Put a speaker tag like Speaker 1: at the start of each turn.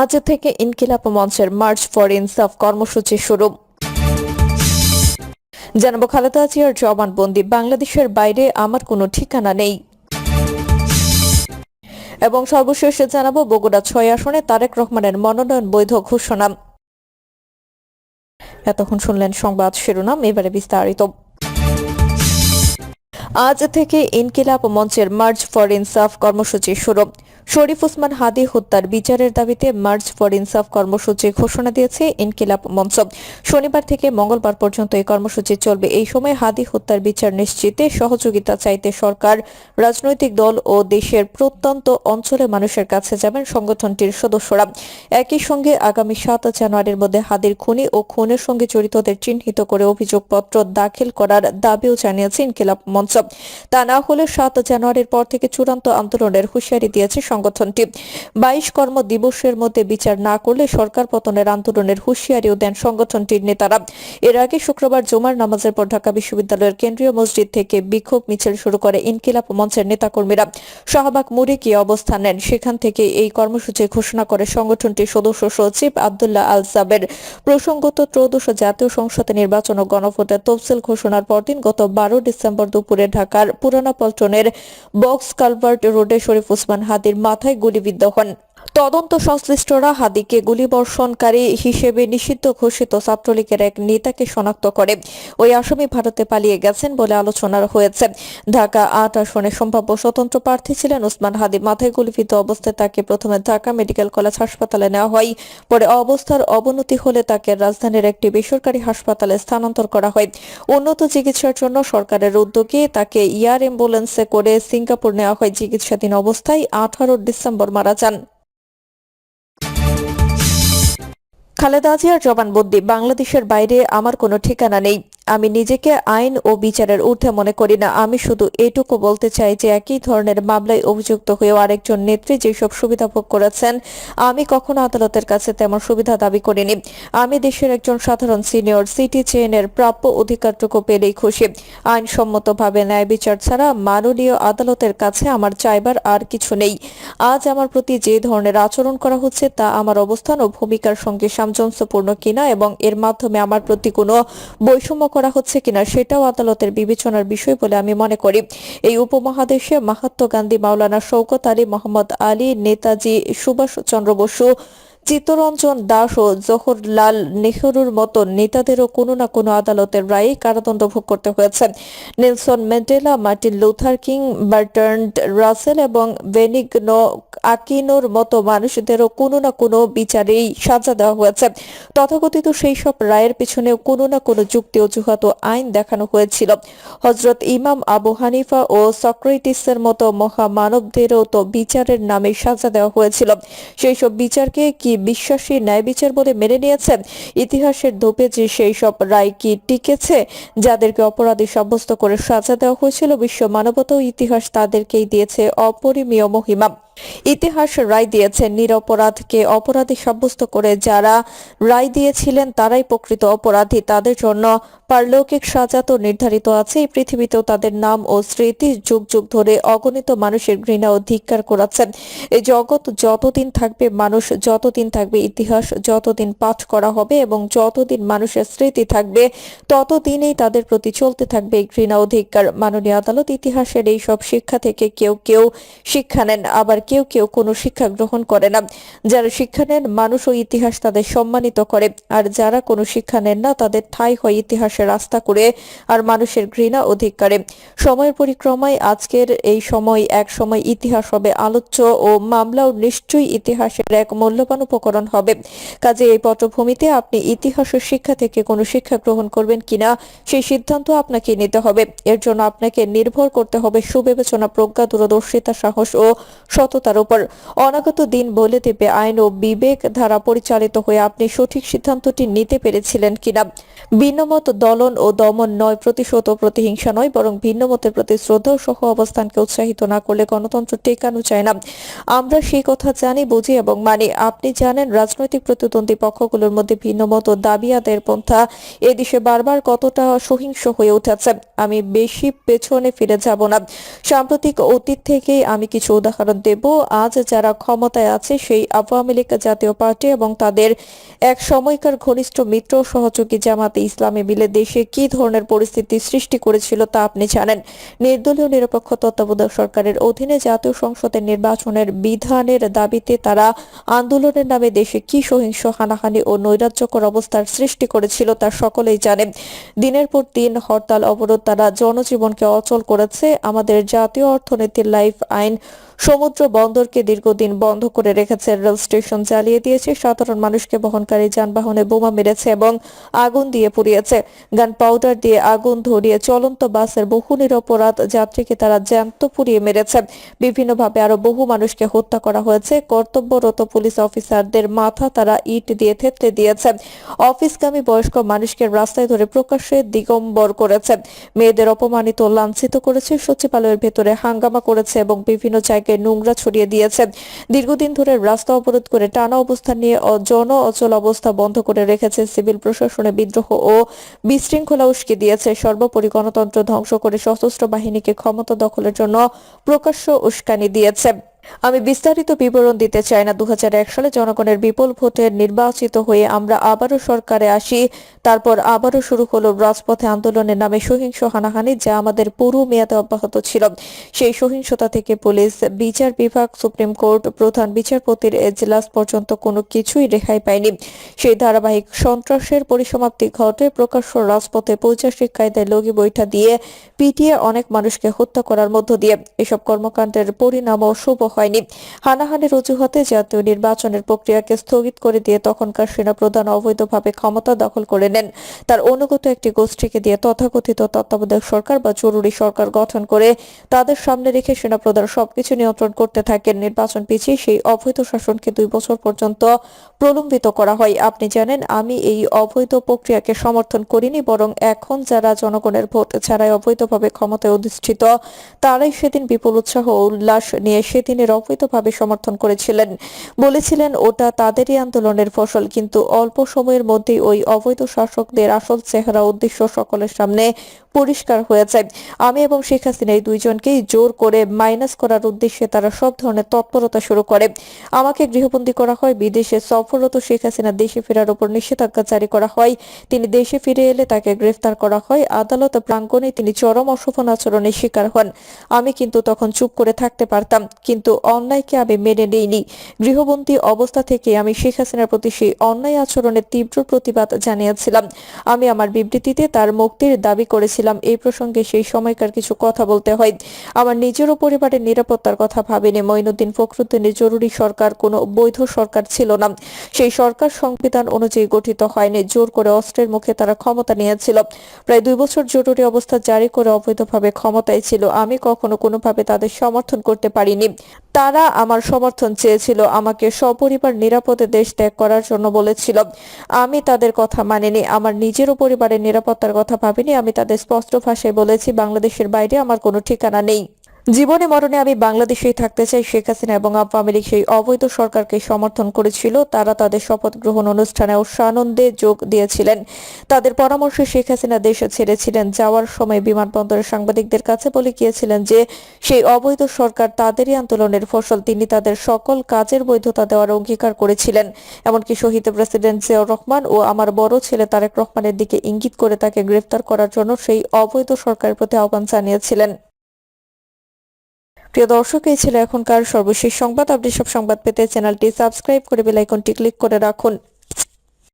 Speaker 1: আজ থেকে ইনকিলাব মঞ্চের মার্চ ফর ইনসাফ কর্মসূচি শুরু। জানাব খালেদা জিয়ার জবানবন্দি, বাংলাদেশের বাইরে আমার কোনো ঠিকানা নেই। এবং সর্বশেষে জানাব বগুড়া ছয় আসনে তারেক রহমানের মনোনয়ন বৈধ ঘোষণা। এতক্ষণ শুনলেন সংবাদ শিরোনাম, এবারে বিস্তারিত। আজ থেকে ইনকিলাব মঞ্চের মার্চ ফর ইনসাফ কর্মসূচি শুরু। শরীফ ওসমান হাদি হত্যার বিচারের দাবিতে মার্চ ফর ইনসাফ কর্মসূচি ঘোষণা দিয়েছে ইনকিলাব মঞ্চ। শনিবার থেকে মঙ্গলবার পর্যন্ত এই কর্মসূচি চলবে। এই সময় হাদি হত্যার বিচার নিশ্চিতে সহযোগিতা চাইতে সরকার, রাজনৈতিক দল ও দেশের প্রত্যন্ত অঞ্চলের মানুষের কাছে যাবেন সংগঠনটির সদস্যরা। একই সঙ্গে আগামী সাত জানুয়ারির মধ্যে হাদির খুনি ও খুনের সঙ্গে জড়িতদের চিহ্নিত করে অভিযোগপত্র দাখিল করার দাবিও জানিয়েছে ইনকিলাব মঞ্চ। তা না হলে সাত জানুয়ারির পর থেকে চূড়ান্ত আন্দোলনের হুঁশিয়ারি দিয়েছে সংগঠনটি। বাইশ কর্ম দিবসের মধ্যে বিচার না করলে সরকার পতনের আন্দোলনের হুঁশিয়ারিও দেন সংগঠনটির নেতারা। এর আগে শুক্রবার জুমার নামাজের পর ঢাকা বিশ্ববিদ্যালয়ের কেন্দ্রীয় মসজিদ থেকে বিক্ষোভ মিছিল শুরু করে ইনকিলাব মঞ্চের নেতাকর্মীরা। শাহবাগ মুড়ে গিয়ে অবস্থান নেন। সেখান থেকে এই কর্মসূচি ঘোষণা করে সংগঠনটির সদস্য সচিব আবদুল্লাহ আল সাবের প্রসঙ্গত, ত্রয়োদশ জাতীয় সংসদে নির্বাচন ও গণভোটের তফসিল ঘোষণার পরদিন গত বারো ডিসেম্বর দুপুরে ঢাকার পুরানা পল্টনের বক্স কালভার্ট রোডে শরীফ ওসমান হাদির মাথায় গুলিবিদ্ধ হন। তদন্ত সংশ্লিষ্টরা হাদিকে গুলিবর্ষণকারী হিসেবে নিষিদ্ধ ঘোষিত ছাত্রলীগের এক নেতাকে শনাক্ত করে। ওই আসামি ভারতে পালিয়ে গেছেন বলে আলোচনা হয়েছে। ঢাকা আট আসনে সম্ভাব্য স্বতন্ত্র প্রার্থী ছিলেন ওসমান হাদি। মাথায় গুলিবিদ্ধ অবস্থায় তাকে প্রথমে ঢাকা মেডিকেল কলেজ হাসপাতালে নেওয়া হয়। পরে অবস্থার অবনতি হলে তাকে রাজধানীর একটি বেসরকারি হাসপাতালে স্থানান্তর করা হয়। উন্নত চিকিৎসার জন্য সরকারের উদ্যোগে তাকে এয়ার অ্যাম্বুলেন্সে করে সিঙ্গাপুর নেওয়া হয়। চিকিৎসাধীন অবস্থায় আঠারো ডিসেম্বর মারা যান। খালেদা জিয়ার জবানবন্দি বাংলাদেশের বাইরে আমার কোনো ঠিকানা নেই। আমি নিজেকে আইন ও বিচারের ঊর্ধ্বে মনে করি না। আমি শুধু এটুকু বলতে চাই যে একই ধরনের মামলায় অভিযুক্ত হয়েও আরেকজন নেত্রী যেসব সুবিধা ভোগ করেছেন, আমি কখনো আদালতের কাছে তেমন সুবিধা দাবি করিনি। আমি দেশের একজন সাধারণ সিনিয়র, সিটি চেইনের প্রাপ্য অধিকারটুকু পেলেই খুশি। আইনসম্মতভাবে ন্যায় বিচার ছাড়া মাননীয় আদালতের কাছে আমার চাইবার আর কিছু নেই। আজ আমার প্রতি যে ধরনের আচরণ করা হচ্ছে তা আমার অবস্থান ও ভূমিকার সঙ্গে সামঞ্জস্যপূর্ণ কিনা এবং এর মাধ্যমে আমার প্রতি কোনো বৈষম্য করা হচ্ছে কিনা সেটাও আদালতের বিবেচনার বিষয় বলে আমি মনে করি। এই উপমহাদেশে মাহাত্মা গান্ধী, মাওলানা শৌকত আলী, মোহাম্মদ আলী, নেতাজি সুভাষ চন্দ্র বসু, চিত্তরঞ্জন দাস ও জওহরলাল নেহরুর মতো নেতাদেরও কোনো না কোনো আদালতের রায়ে কারাদণ্ড ভোগ করতে হয়েছে। Nelson Mandela, Martin Luther King Bertrand Russell এবং বেনিগনো আকিনোর মতো মানুষদেরও কোনো না কোনো বিচারেই সাজা দেওয়া হয়েছে। তথাকথিত সেই সব রায়ের পিছনেও কোনো না কোনো যুক্তি অজুহাত আইন দেখানো হয়েছিল। হজরত ইমাম আবু হানিফা ও সক্রেটিসের মতো মহামানবদেরও তো বিচারের নামে সাজা দেওয়া হয়েছিল। সেই সব বিচারকে কি বিশ্বাসী ন্যায় বিচার বলে মেনে নিয়েছেন? ইতিহাসের ধোপে যে সেই সব রায় কি টিকেছে, যাদেরকে অপরাধী সাব্যস্ত করে সাজা দেওয়া হয়েছিল বিশ্ব মানবতা ইতিহাস তাদেরকেই দিয়েছে অপরিমীয় মহিমা। ইতিহাস রায় দিয়েছে নিরপরাধকে অপরাধী সাব্যস্ত করে যারা রায় দিয়েছিলেন তারাই প্রকৃত অপরাধী। তাদের জন্য পারলৌকিক সাজা তো নির্ধারিত আছে। এই পৃথিবীতেও তাদের নাম ও স্মৃতি যুগ যুগ ধরে অগণিত মানুষের ঘৃণা ও ধিক্কার করাচ্ছেন। এই জগৎ যতদিন থাকবে, মানুষ যতদিন থাকবে, ইতিহাস যতদিন পাঠ করা হবে এবং যতদিন মানুষের স্মৃতি থাকবে, ততদিনই তাদের প্রতি চলতে থাকবে এই ঘৃণা ও ধিক্কার। মাননীয় আদালত ইতিহাসের এই সব শিক্ষা থেকে কেউ কেউ শিক্ষা নেন। আবার কেউ কেউ কোনো শিক্ষা গ্রহণ করে না। যারা শিক্ষা নেন, মানুষ ও ইতিহাস তাদের সম্মানিত করে। আর যারা কোনো শিক্ষা নেন না, তাদের ঠাঁই হয় ইতিহাসের রাস্তা করে আর মানুষের ঘৃণা অধিক করে। সময়ের পরিক্রমায় আজকের এই সময় এক সময় ইতিহাস হবে আলোচ্য ও মামলাও নিশ্চয়ই ইতিহাসের এক মূল্যবান উপকরণ হবে। কাজে এই পটভূমিতে আপনি ইতিহাসের শিক্ষা থেকে কোনো শিক্ষা গ্রহণ করবেন কিনা, সেই সিদ্ধান্ত আপনাকে নিতে হবে। এর জন্য আপনাকে নির্ভর করতে হবে সুবিবেচনা, প্রজ্ঞা, দূরদর্শিতা, সাহস ও সততার উপর অনাগত দিন বলে দেবে আইন ও বিবেক ধারা পরিচালিত হয়ে আপনি সঠিক সিদ্ধান্তটি নিতে পেরেছিলেন কিনা। ভিন্নমত দলন ও দমন নয় প্রতিশোধ ও প্রতিহিংসা নয়, বরং ভিন্ন মতের প্রতি শ্রদ্ধা সহ অবস্থানকে উৎসাহিত না করলে গণতন্ত্র টেকানো চায় না। আমরা সেই কথা জানি, বুঝি এবং মানি। আপনি জানেন, রাজনৈতিক প্রতিদ্বন্দ্বী পক্ষগুলোর মধ্যে ভিন্ন মত দাবি আদায়ের পন্থা এদেশে বারবার কতটা সহিংস হয়ে উঠেছে। আমি বেশি পেছনে ফিরে যাব না। সাম্প্রতিক অতীত থেকেই আমি কিছু উদাহরণ দেব। দেব আজ যারা ক্ষমতায় আছে সেই আওয়ামী লীগ জাতীয় পার্টি এবং তাদের এক সময়কার ঘনিষ্ঠ মিত্র সহযোগী জামাতে ইসলামী মিলে দেশে কি ধরনের পরিস্থিতি সৃষ্টি করেছিল তা আপনি জানেন। নির্দলীয় নিরপেক্ষ তত্ত্বাবধায়ক সরকারের অধীনে জাতীয় সংসদের নির্বাচনের বিধানের দাবিতে তারা আন্দোলনের নামে দেশে কি সহিংস হানাহানি ও নৈরাজ্যকর অবস্থার সৃষ্টি করেছিল তা সকলেই জানে দিনের পর দিন হরতাল, অবরোধ, তারা জনজীবনকে অচল করেছে। আমাদের জাতীয় অর্থনীতির লাইফ আইন সমুদ্র বন্দরকে দীর্ঘদিন বন্ধ করে রেখেছে রেল স্টেশন। জ্বালিয়ে দিয়েছে সাধারণ মানুষকে বহনকারী যানবাহনে বোমা মেরেছে এবং আগুন দিয়ে পুড়িয়েছে। গান পাউডার দিয়ে আগুন ধরিয়ে চলন্ত বাসের বহু নিরপরাধ যাত্রীকে তারা জ্যান্ত পুড়িয়ে মেরেছে। বিভিন্নভাবে আরও বহু মানুষকে হত্যা করা হয়েছে। কর্তব্যরত পুলিশ অফিসারদের মাথা তারা ইট দিয়ে থেতলে দিয়েছে। অফিসগামী বয়স্ক মানুষকে রাস্তায় ধরে প্রকাশ্যে দিগম্বর করেছে। মেয়েদের অপমানিত, লাঞ্ছিত করেছে, সচিবালয়ের ভেতরে হাঙ্গামা করেছে এবং বিভিন্ন জায়গায় নোংরা ছড়িয়ে দিয়েছে। দীর্ঘদিন ধরে রাস্তা অবরোধ করে টানা অবস্থান নিয়ে জন অচল অবস্থা বন্ধ করে রেখেছে সিভিল প্রশাসনে বিদ্রোহ ও বিশৃঙ্খলা উস্কে দিয়েছে। সর্বোপরি গণতন্ত্র ধ্বংস করে সশস্ত্র বাহিনীকে ক্ষমতা দখলের জন্য প্রকাশ্য উস্কানি দিয়েছে। আমি বিস্তারিত বিবরণ দিতে চাই না। দু হাজার এক সালে জনগণের বিপুল ভোটে নির্বাচিত হয়ে আমরা আবারও সরকারে আসি। তারপর আবারও শুরু হলো রাজপথে আন্দোলনের নামে সহিংস হানাহানি, যা আমাদের পুরো মেয়াদে অব্যাহত ছিল। সেই সহিংসতা থেকে পুলিশ, বিচার বিভাগ, সুপ্রিম কোর্ট, প্রধান বিচারপতির এজলাস পর্যন্ত কোনো কিছুই রেহাই পায়নি। সেই ধারাবাহিক সন্ত্রাসের পরিসমাপ্তি ঘটে প্রকাশ্য রাজপথে পৈচাসিক কায়দায় লগি বৈঠা দিয়ে পিটিয়ে অনেক মানুষকে হত্যা করার মধ্য দিয়ে। এসব কর্মকাণ্ডের পরিণামও শুভ হয়নি। হানাহানির অজুহাতে জাতীয় নির্বাচনের প্রক্রিয়াকে স্থগিত করে দিয়ে তখনকার সেনাপ্রধান অবৈধভাবে ক্ষমতা দখল করে নেন। তার অনুগত একটি গোষ্ঠীকে দিয়ে তথাকথিত তত্ত্বাবধায়ক সরকার বা জরুরি সরকার গঠন করে তাদের সামনে রেখে সেনাপ্রধান সবকিছু নিয়ন্ত্রণ করতে থাকেন। নির্বাচন পিছিয়ে সেই অবৈধ শাসনকে দুই বছর পর্যন্ত প্রলম্বিত করা হয়। আপনি জানেন, আমি এই অবৈধ প্রক্রিয়াকে সমর্থন করিনি, বরং এখন যারা জনগণের ভোট ছাড়াই অবৈধভাবে ক্ষমতায় অধিষ্ঠিত, তারাই সেদিন বিপুল উৎসাহ উল্লাস নিয়ে সেদিনের অবৈধভাবে সমর্থন করেছিলেন। বলেছিলেন, ওটা তাদেরই আন্দোলনের ফসল, কিন্তু অল্প সময়ের মধ্যেই ওই অবৈধ শাসকদের আসল চেহারা উদ্দেশ্য সকলের সামনে পরিষ্কার হয়েছে। আমি এবং শেখ হাসিনা এই দুইজনকেই জোর করে মাইনাস করার উদ্দেশ্যে তারা সব ধরনের তৎপরতা শুরু করে। আমাকে গৃহবন্দী করা হয়, বিদেশে সফররত শেখ হাসিনা দেশে ফেরার উপর নিষেধাজ্ঞা জারি করা হয়, তিনি দেশে ফিরে এলে তাকে গ্রেফতার করা হয়, আদালত প্রাঙ্গণে তিনি চরম অশোভন আচরণের শিকার হন। আমি কিন্তু তখন চুপ করে থাকতে পারতাম, কিন্তু অন্যায়কে আমি মেনে নিইনি? গৃহবন্দী অবস্থা থেকে আমি শেখ হাসিনার প্রতি সেই অন্যায় আচরণের তীব্র প্রতিবাদ জানিয়েছিলাম। আমি আমার বিবৃতিতে তার মুক্তির দাবি করেছিলাম। এই প্রসঙ্গে সেই সময়কার কিছু কথা বলতে হয়। আমার নিজেরও পরিবারের নিরাপত্তার কথা ভাবিনি। মঈনুদ্দিন ফখরুদ্দিনের জরুরি সরকার কোনো বৈধ সরকার ছিল না। সেই সরকার সংবিধান অনুযায়ী গঠিত হয়নি। জোর করে অস্ত্রের মুখে তারা ক্ষমতা নিয়েছিল। প্রায় দুই বছর জরুরি অবস্থা জারি করে অবৈধভাবে ক্ষমতায় ছিল। আমি কখনো কোনোভাবে তাদের সমর্থন করতে পারিনি। তারা আমার সমর্থন চেয়েছিল, আমাকে সপরিবার নিরাপদে দেশ ত্যাগ করার জন্য বলেছিল। আমি তাদের কথা মানিনি, আমার নিজেরও পরিবারের নিরাপত্তার কথা ভাবিনি, আমি তাদের স্পষ্ট ভাষায় বলেছি, বাংলাদেশের বাইরে আমার কোনো ঠিকানা নেই। জীবনে মরণে আমি বাংলাদেশেই থাকতে চাই, শেখ হাসিনা এবং আওয়ামী লীগ সেই অবৈধ সরকারকে সমর্থন করেছিল। তারা তাদের শপথ গ্রহণ অনুষ্ঠানে সানন্দে যোগ দিয়েছিলেন। তাদের পরামর্শে শেখ হাসিনা দেশ ছেড়েছিলেন। যাওয়ার সময় বিমানবন্দরের সাংবাদিকদের কাছে বলে গিয়েছিলেন যে, সেই অবৈধ সরকার তাদেরই আন্দোলনের ফসল। তিনি তাদের সকল কাজের বৈধতা দেওয়ার অঙ্গীকার করেছিলেন। এমনকি শহীদ প্রেসিডেন্ট জিয়াউর রহমান ও আমার বড় ছেলে তারেক রহমানের দিকে ইঙ্গিত করে তাকে গ্রেফতার করার জন্য সেই অবৈধ সরকারের প্রতি আহ্বান জানিয়েছিলেন। প্রিয় দর্শক, এই ছিল এখনকার সর্বশেষ সংবাদ। আপনি সব সংবাদ পেতে চ্যানেলটি সাবস্ক্রাইব করে বেল আইকনটি ক্লিক করে রাখুন।